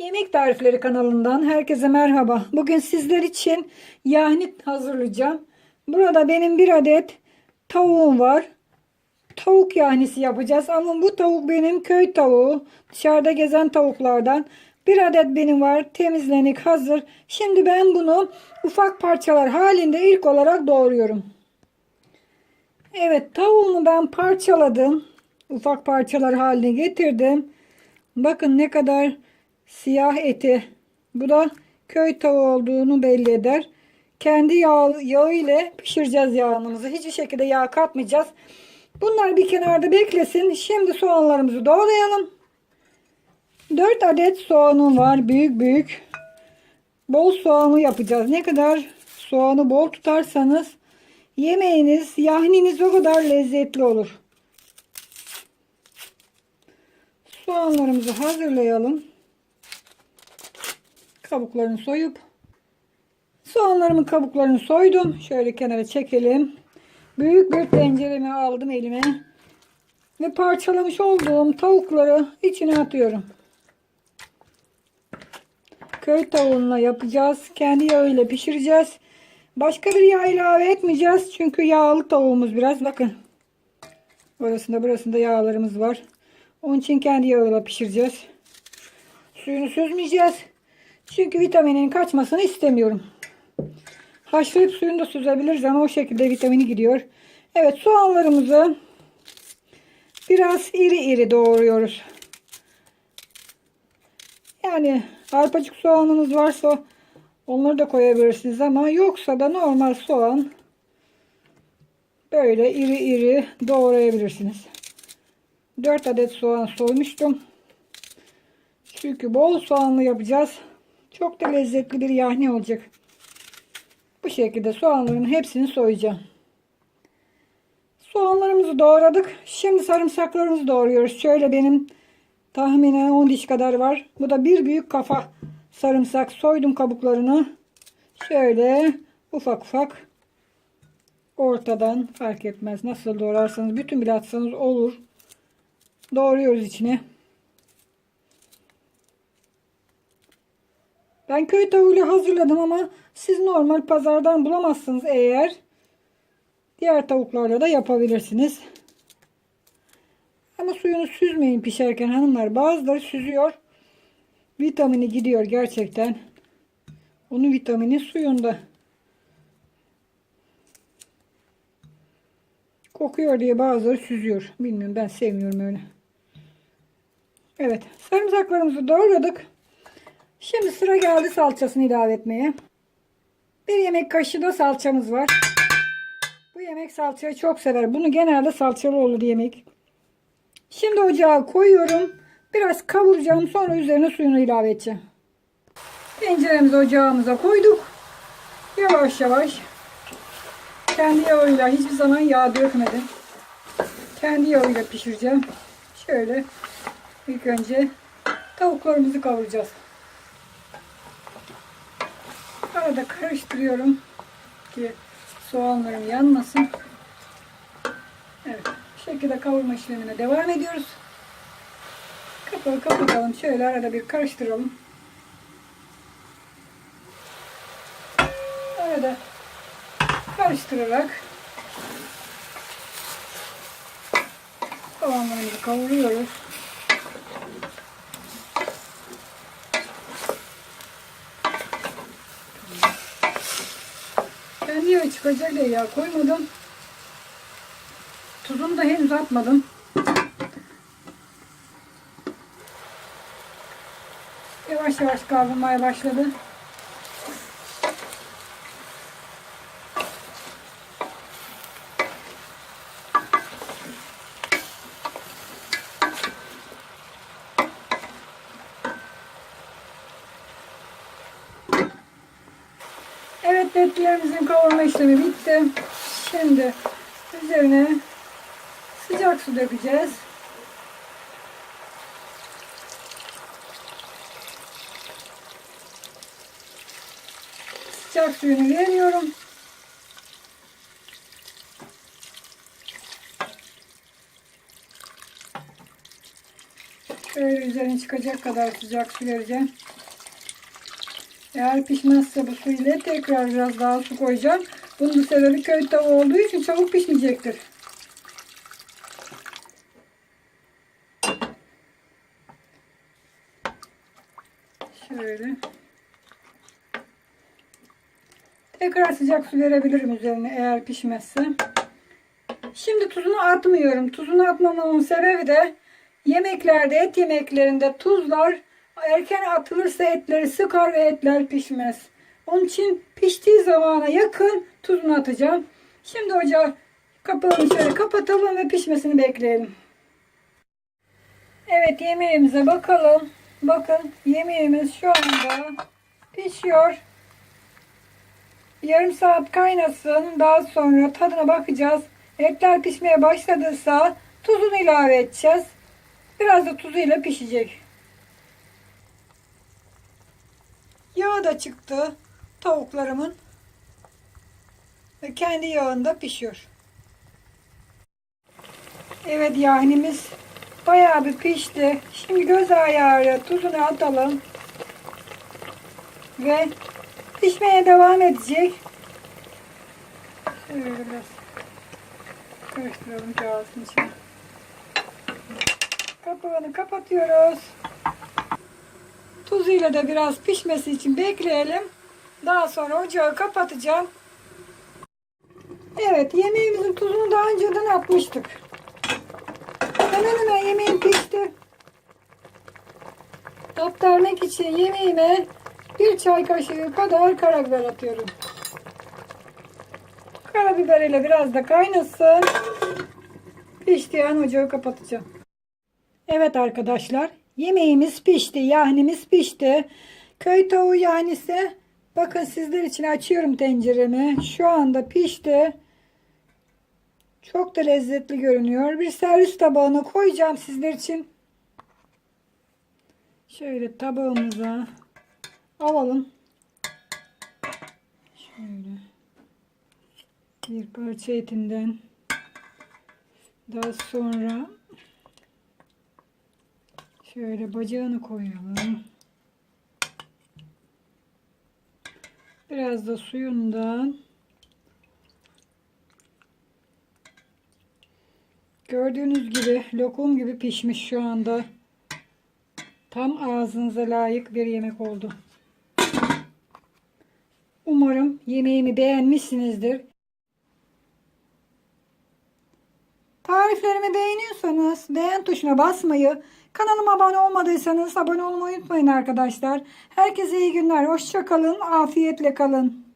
Yemek Tarifleri kanalından herkese merhaba. Bugün sizler için yahni hazırlayacağım. Burada benim bir adet tavuğum var. Tavuk yahnisi yapacağız ama bu tavuk benim köy tavuğu. Dışarıda gezen tavuklardan. Bir adet benim var. Temizlenik hazır. Şimdi ben bunu ufak parçalar halinde ilk olarak doğruyorum. Evet tavuğumu ben parçaladım. Ufak parçalar haline getirdim. Bakın ne kadar siyah eti. Bu da köy tavuğu olduğunu belli eder. Kendi yağ, yağı ile pişireceğiz yağımızı. Hiçbir şekilde yağ katmayacağız. Bunlar bir kenarda beklesin. Şimdi soğanlarımızı doğrayalım. 4 adet soğanım var. Büyük büyük. Bol soğanı yapacağız. Ne kadar soğanı bol tutarsanız yemeğiniz, yahniniz o kadar lezzetli olur. Soğanlarımızı hazırlayalım. Kabuklarını soyup soğanlarımın kabuklarını soydum. Şöyle kenara çekelim. Büyük bir tenceremi aldım elime. Ve parçalamış olduğum tavukları içine atıyorum. Köy tavuğuna yapacağız. Kendi yağıyla pişireceğiz. Başka bir yağ ilave etmeyeceğiz. Çünkü yağlı tavuğumuz biraz. Bakın. Orasında burasında yağlarımız var. Onun için kendi yağıyla pişireceğiz. Suyunu süzmeyeceğiz. Çünkü vitaminin kaçmasını istemiyorum. Haşlayıp suyunu da süzebiliriz ama o şekilde vitamini gidiyor. Evet soğanlarımızı biraz iri iri doğruyoruz. Yani arpacık soğanınız varsa onları da koyabilirsiniz ama yoksa da normal soğan böyle iri iri doğrayabilirsiniz. 4 adet soğan soymuştum. Çünkü bol soğanlı yapacağız. Çok da lezzetli bir yahni olacak. Bu şekilde soğanların hepsini soyacağım. Soğanlarımızı doğradık. Şimdi sarımsaklarımızı doğruyoruz. Şöyle benim tahminen 10 diş kadar var. Bu da bir büyük kafa sarımsak. Soydum kabuklarını. Şöyle ufak ufak ortadan fark etmez. Nasıl doğrarsanız bütün bile atsanız olur. Doğruyoruz içine. Ben köy tavuğuyla hazırladım ama siz normal pazardan bulamazsınız eğer. Diğer tavuklarla da yapabilirsiniz. Ama suyunu süzmeyin pişerken hanımlar. Bazıları süzüyor. Vitamini gidiyor gerçekten. Onun vitamini suyunda. Kokuyor diye bazıları süzüyor. Bilmiyorum ben sevmiyorum öyle. Evet sarımsaklarımızı doğradık. Şimdi sıra geldi salçasını ilave etmeye. Bir yemek kaşığı da salçamız var. Bu yemek salçayı çok sever. Bunu genelde salçalı olur yemek. Şimdi ocağa koyuyorum. Biraz kavuracağım. Sonra üzerine suyunu ilave edeceğim. Tenceremizi ocağımıza koyduk. Yavaş yavaş. Kendi yağıyla hiçbir zaman yağ dökmedim. Kendi yağıyla pişireceğim. Şöyle ilk önce tavuklarımızı kavuracağız. Arada karıştırıyorum ki soğanlarım yanmasın. Evet. Bu şekilde kavurma işlemine devam ediyoruz. Kapağı kapatalım. Şöyle arada bir karıştıralım. Arada karıştırarak soğanlarımızı kavuruyoruz. Yağı çıkacak diye yağ koymadım. Tuzunu da henüz atmadım. Yavaş yavaş kavrulmaya başladı. Evet etlerimizin kavurma işlemi bitti. Şimdi üzerine sıcak su dökeceğiz. Sıcak suyunu veriyorum. Şöyle üzerine çıkacak kadar sıcak su vereceğim. Eğer pişmezse bu su ile tekrar biraz daha su koyacağım. Bunun sebebi köy tavuğu olduğu için çabuk pişmeyecektir. Şöyle. Tekrar sıcak su verebilirim üzerine eğer pişmezse. Şimdi tuzunu atmıyorum. Tuzunu atmamamın sebebi de yemeklerde, et yemeklerinde tuzlar erken atılırsa etleri sıkar ve etler pişmez. Onun için piştiği zamana yakın tuzunu atacağım. Şimdi ocağı kapağını şöyle kapatalım ve pişmesini bekleyelim. Evet yemeğimize bakalım. Bakın yemeğimiz şu anda pişiyor. Yarım saat kaynasın. Daha sonra tadına bakacağız. Etler pişmeye başladıysa tuzunu ilave edeceğiz. Biraz da tuzuyla pişecek. Yağı da çıktı tavuklarımın. Ve kendi yağında pişiyor. Evet yahnimiz bayağı bir pişti. Şimdi göz ayarı tuzunu atalım. Ve pişmeye devam edecek. Şöyle biraz karıştıralım kağıdın içine. Kapağını kapatıyoruz. Tuzuyla da biraz pişmesi için bekleyelim. Daha sonra ocağı kapatacağım. Evet yemeğimizin tuzunu daha önceden atmıştık. Hemen hemen yemeğim pişti. Vermek için yemeğime bir çay kaşığı kadar karabiber atıyorum. Karabiber ile biraz da kaynasın. Piştiği an ocağı kapatacağım. Evet arkadaşlar yemeğimiz pişti. Yahnimiz pişti. Köy tavuğu yahnisi bakın sizler için açıyorum tenceremi. Şu anda pişti. Çok da lezzetli görünüyor. Bir servis tabağına koyacağım sizler için. Şöyle tabağımıza alalım. Şöyle bir parça etinden daha sonra şöyle bacağını koyalım. Biraz da suyundan Gördüğünüz gibi lokum gibi pişmiş şu anda. Tam ağzınıza layık bir yemek oldu. Umarım yemeğimi beğenmişsinizdir. Tariflerimi beğeniyorsanız beğen tuşuna basmayı, kanalıma abone olmadıysanız abone olmayı unutmayın arkadaşlar. Herkese iyi günler, hoşça kalın, afiyetle kalın.